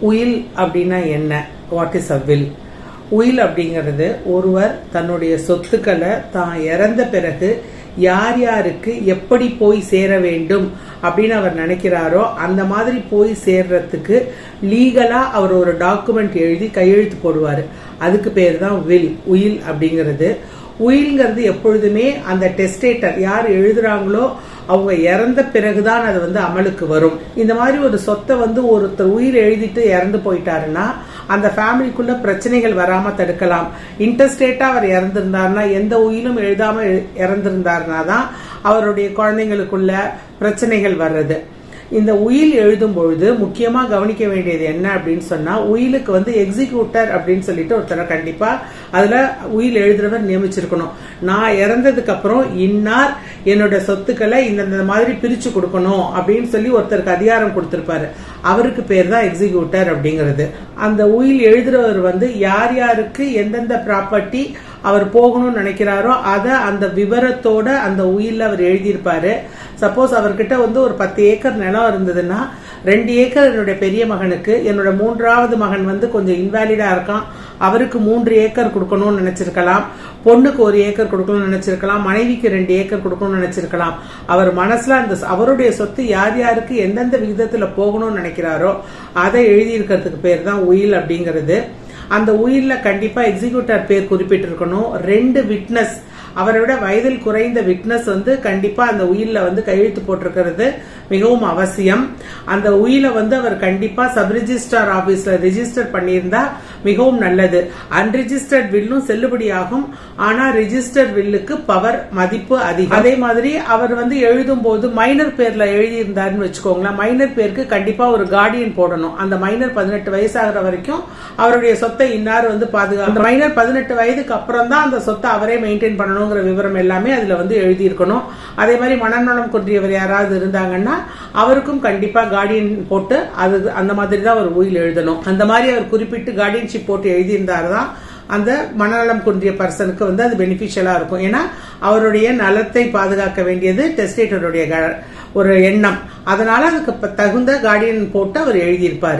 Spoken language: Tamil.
உயில் அப்படின்னா என்ன? வாட் இஸ் அ வில் உயில் அப்படிங்கிறது ஒருவர் தன்னுடைய சொத்துக்களை தான் இறந்த பிறகு யார் யாருக்கு எப்படி போய் சேர வேண்டும் அப்படின்னு அவர் நினைக்கிறாரோ அந்த மாதிரி போய் சேர்றதுக்கு லீகலாக அவர் ஒரு டாக்குமெண்ட் எழுதி கையெழுத்து போடுவார். அதுக்கு பேர் தான் வில் உயில் அப்படிங்கிறது. உயில்ங்கிறது எப்பொழுதுமே அந்த டெஸ்டேட்டர் யார் எழுதுறாங்களோ அவங்க இறந்த பிறகுதான் அது வந்து அமலுக்கு வரும். இந்த மாதிரி ஒரு சொத்தை வந்து ஒருத்தர் உயிர் எழுதிட்டு இறந்து போயிட்டாருன்னா அந்த ஃபேமிலிக்குள்ள பிரச்சனைகள் வராம தடுக்கலாம். இன்டர்ஸ்டேட்டா அவர் இறந்திருந்தாருன்னா எந்த உயிரும் எழுதாம இறந்திருந்தாருனா தான் அவருடைய குழந்தைங்களுக்குள்ள பிரச்சனைகள் வர்றது. இந்த உயில் எழுதும் பொழுது முக்கியமா கவனிக்க வேண்டியது என்ன அப்படின்னு சொன்னா உயிலுக்கு வந்து எக்ஸிக்யூட்டர் அப்படின்னு சொல்லிட்டு ஒருத்தரை கண்டிப்பா அதுல உயில் எழுதுறவர் நியமிச்சிருக்கணும். நான் இறந்ததுக்கு அப்புறம் இன்னார் என்னோட சொத்துக்களை இந்த மாதிரி பிரிச்சு கொடுக்கணும் அப்படின்னு சொல்லி ஒருத்தருக்கு அதிகாரம் கொடுத்திருப்பாரு. அவருக்கு பேர் தான் எக்ஸிக்யூட்டர் அப்படிங்கிறது. அந்த உயில் எழுதுறவர் வந்து யார் யாருக்கு எந்தெந்த ப்ராப்பர்ட்டி அவர் போகணும்னு நினைக்கிறாரோ அதை அந்த விவரத்தோட அந்த உயிலில் அவர் எழுதியிருப்பாரு. சப்போஸ் அவர்கிட்ட வந்து ஒரு பத்து ஏக்கர் நிலம் இருந்ததுன்னா ரெண்டு ஏக்கர் என்னுடைய பெரிய மகனுக்கு என்னோட மூன்றாவது மகன் வந்து கொஞ்சம் இன்வாலிடா இருக்கான். அவருக்கு மூன்று ஏக்கர் கொடுக்கணும்னு நினைச்சிருக்கலாம். பொண்ணுக்கு ஒரு ஏக்கர் கொடுக்கணும்னு நினைச்சிருக்கலாம். மனைவிக்கு ரெண்டு ஏக்கர் கொடுக்கணும்னு நினைச்சிருக்கலாம். அவர் மனசுல அந்த அவருடைய சொத்து யார் யாருக்கு எந்தெந்த விகிதத்துல போகணும்னு நினைக்கிறாரோ அதை எழுதியிருக்கிறதுக்கு பேர் தான் உயில் அப்படிங்கிறது. அந்த உயிரில் கண்டிப்பாக எக்ஸிக்யூட்டர் பேர் குறிப்பிட்டிருக்கணும். ரெண்டு விட்னஸ் அவரை விட வயதில் குறைந்த விட்னஸ் வந்து கண்டிப்பா அந்த உயில்ல வந்து கையெழுத்து போட்டிருக்கிறது. மிகவும் அவசியம். அந்த உயில வந்து அவர் கண்டிப்பா சப் ரிஜிஸ்ட்ரார் ஆபீஸ்ல ரிஜிஸ்டர் பண்ணியிருந்தா மிகவும் நல்லது. அன்ரிஜிஸ்டர்ட் வில்லும் செல்லுபடியாகும். ஆனா ரிஜிஸ்டர் வில்லுக்கு பவர் மதிப்பு அதிகம். அதே மாதிரி அவர் வந்து எழுதும் போது மைனர் பேர்ல எழுதியிருந்தாருன்னு வச்சுக்கோங்களேன். மைனர் பேருக்கு கண்டிப்பா ஒரு கார்டியன் போடணும். அந்த மைனர் பதினெட்டு வயசாகிற வரைக்கும் அவருடைய சொத்தை இன்னார் வந்து பாதுகா அந்த மைனர் பதினெட்டு வயதுக்கு அப்புறம் தான் அந்த சொத்தை அவரே மெயின்டைன் பண்ணணுங்கிற விவரம் எல்லாமே அதுல வந்து எழுதியிருக்கணும். அதே மாதிரி மனநலம் கொன்றியவர் யாராவது இருந்தாங்கன்னா அவருக்கும் கண்டிப்பா கார்டியன் போட்டு அது அந்த மாதிரி தான் அவர் உயில் எழுதணும். அந்த மாதிரி அவர் குறிப்பிட்டு கார்டியன்ஷிப் போட்டு எழுதியிருந்தாரு தான் அந்த மனநலம் குன்றிய பர்சனுக்கு வந்து அது பெனிஃபிஷியலாக இருக்கும். ஏன்னா அவருடைய நலத்தை பாதுகாக்க வேண்டியது டெஸ்டேட்டருடைய க- ஒரு எண்ணம். அதனால அதுக்கு தகுந்த கார்டியன் போட்டு அவர் எழுதியிருப்பாரு.